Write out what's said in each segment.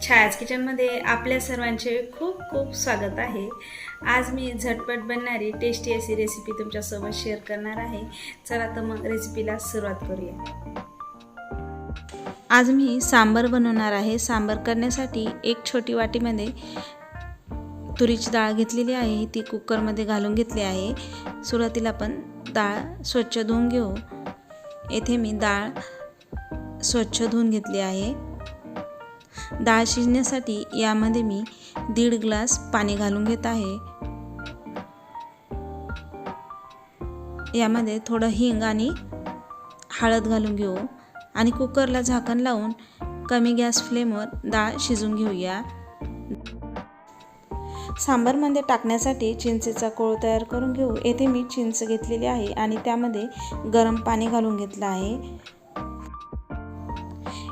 किचनमध्ये आपल्या सर्वांचे खूप खूप स्वागत आहे. आज मी झटपट बनणारी टेस्टी अशी रेसिपी तुमच्यासोबत शेअर करणार आहे. चला तर मग रेसिपीला सुरुवात करूया. आज मी सांबर बनवणार आहे. सांबर करण्यासाठी एक छोटी वाटीमध्ये तुरीची डाळ घेतलेली आहे. ती कुकरमध्ये घालून घेतली आहे. सुरुवातीला आपण डाळ स्वच्छ धुवून घेऊ. येथे मी डाळ स्वच्छ धुवून घेतली आहे. डाळ शिजण्यासाठी यामध्ये मी दीड ग्लास पाणी घालून घेत आहे. यामध्ये थोडं हिंग आणि हळद घालून घेऊ. आणि कुकरला झाकण लावून कमी गॅस फ्लेमवर डाळ शिजून घेऊया. सांबारमध्ये टाकण्यासाठी चिंचेचा कोळ तयार करून घेऊ. येथे मी चिंच घेतलेली आहे आणि त्यामध्ये गरम पाणी घालून घेतलं आहे.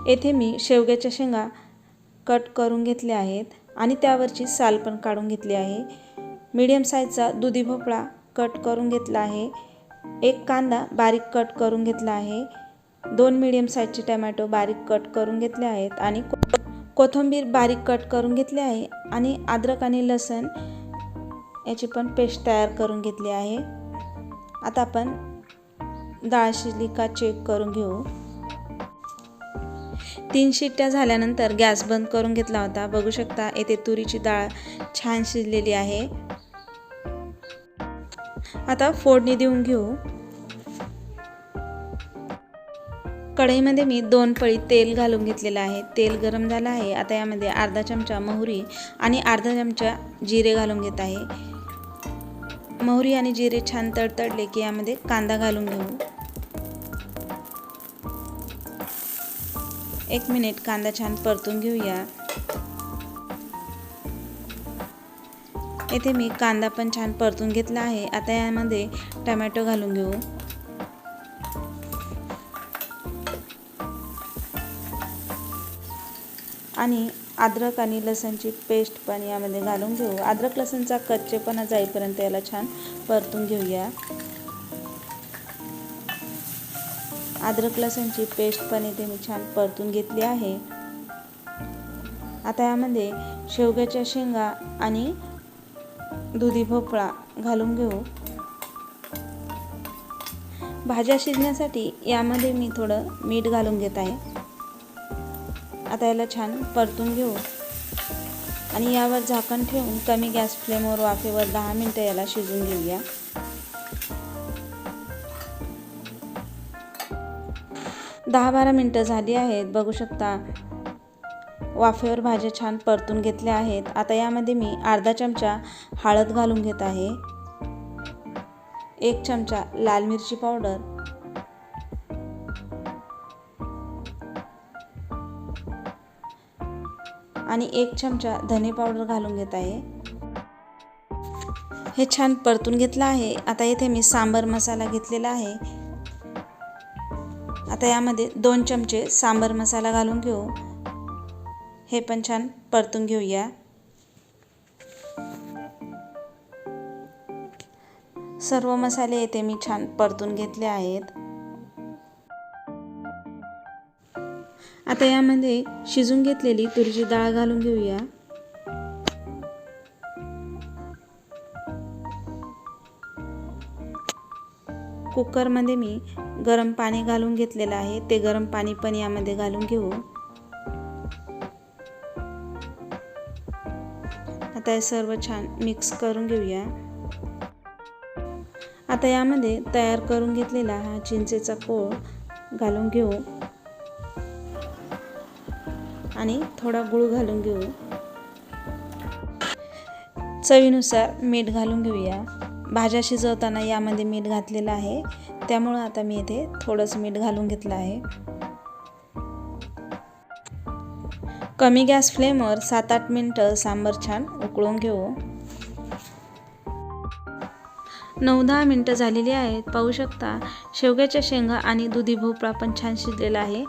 येथे मी शेवग्याच्या शेंगा कट करून घेतले आहेत आणि त्यावरची साल पण काढून घेतली आहे. मीडियम साईजचा दुधी भोपळा कट करून घेतला आहे. एक कांदा बारीक कट करून घेतला आहे. दोन मीडियम साईजचे टमॅटो बारीक कट करून घेतले आहेत आणि कोथिंबीर बारीक कट करून घेतली आहे आणि अद्रक आणि लसण याची पण पेस्ट तयार करून घेतली आहे. आता आपण डाळ शिजली का चेक करून घेऊ. तीन शिट्ट्या झाल्यानंतर गॅस बंद करून घेतला होता. बघू शकता येथे तुरीची डाळ छान शिजलेली आहे. आता फोडणी देऊन घेऊ. कढईमध्ये मी दोन पळी तेल घालून घेतलेलं आहे. तेल गरम झालं आहे. आता यामध्ये अर्धा चमचा मोहरी आणि अर्धा चमचा जिरे घालून घेत आहे. मोहरी आणि जिरे छान तडतडले की यामध्ये कांदा घालून घेऊ. एक मिनिट कांदा छान परतून घेऊया. येथे मी कांदा पण छान परतून घेतला आहे. आता यामध्ये टमॅटो घालून घेऊ. आणि अद्रक आणि लसणची पेस्ट पण यामध्ये घालून घेऊ. अद्रक लसणचा कच्चेपणा जाईपर्यंत याला छान परतून घेऊया. अद्रक लसणची पेस्ट पण इथे मी छान परतून घेतली आहे. आता यामध्ये शेवग्याच्या शेंगा आणि दुधी भोपळा घालून घेऊ. भाज्या शिजण्यासाठी यामध्ये मी थोडं मीठ घालून घेत आहे. आता याला छान परतून घेऊ. आणि यावर झाकण ठेवून कमी गॅस फ्लेमवर वाफेवर दहा मिनटं याला शिजून घेऊया. दहा बारा मिनटं झाली आहेत. बघू शकता वाफेवर भाज्या छान परतून घेतल्या आहेत. आता यामध्ये मी अर्धा चमचा हळद घालून घेत आहे. एक चमचा लाल मिरची पावडर. आणि एक चमचा धने पावडर घालून घेत आहे. हे छान परतून घेतलं आहे. आता येथे मी सांबर मसाला घेतलेला आहे. आता यामध्ये दोन चमचे सांबर मसाला घालून घेऊ. हे पण छान परतून घेऊया. सर्व मसाले येथे मी छान परतून घेतले आहेत. आता यामध्ये शिजून घेतलेली तुरीची डाळ घालून घेऊया. कुकरमध्ये मी गरम पाणी घालून घेतलेलं आहे. ते गरम पाणी पण यामध्ये घालून घेऊ. आता हे सर्व छान मिक्स करून घेऊया. आता यामध्ये तयार करून घेतलेला हा चिंचेचा कोळ घालून घेऊ. आणि थोडा गुळ घालून घेऊ. चवीनुसार मीठ घालून घेऊया. भाज्या शिजवताना यामध्ये मीठ घातलेलं आहे. त्यामुळं आता मी इथे थोडंसं मीठ घालून घेतलं आहे. कमी गॅस फ्लेमवर सात आठ मिनटं सांबर छान उकळून घेऊ. नऊ दहा मिनटं झालेली आहेत. पाहू शकता शेवग्याच्या शेंगा आणि दुधी भोपळा पण छान शिजलेला आहे.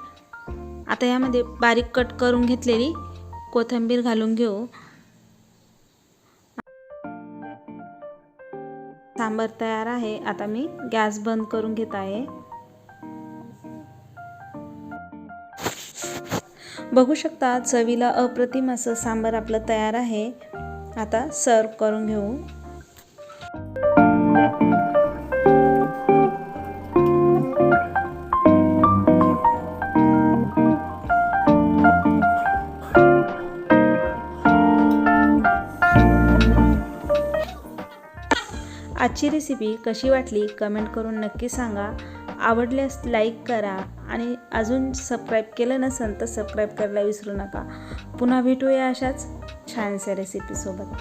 आता यामध्ये बारीक कट करून घेतलेली कोथिंबीर घालून घेऊ. सांबार तयार आहे. आता मी गॅस बंद करून घेत आहे. बघू शकता चवीला अप्रतिम असं सांबार आपलं तयार आहे. आता सर्व करून घेऊ. आजची रेसिपी कशी वाटली कमेंट करून नक्की सांगा. आवडल्यास लाईक करा आणि अजून सबस्क्राईब केलं नसेल तर सबस्क्राईब करायला विसरू नका. पुन्हा भेटूया अशाच छानशा रेसिपीसोबत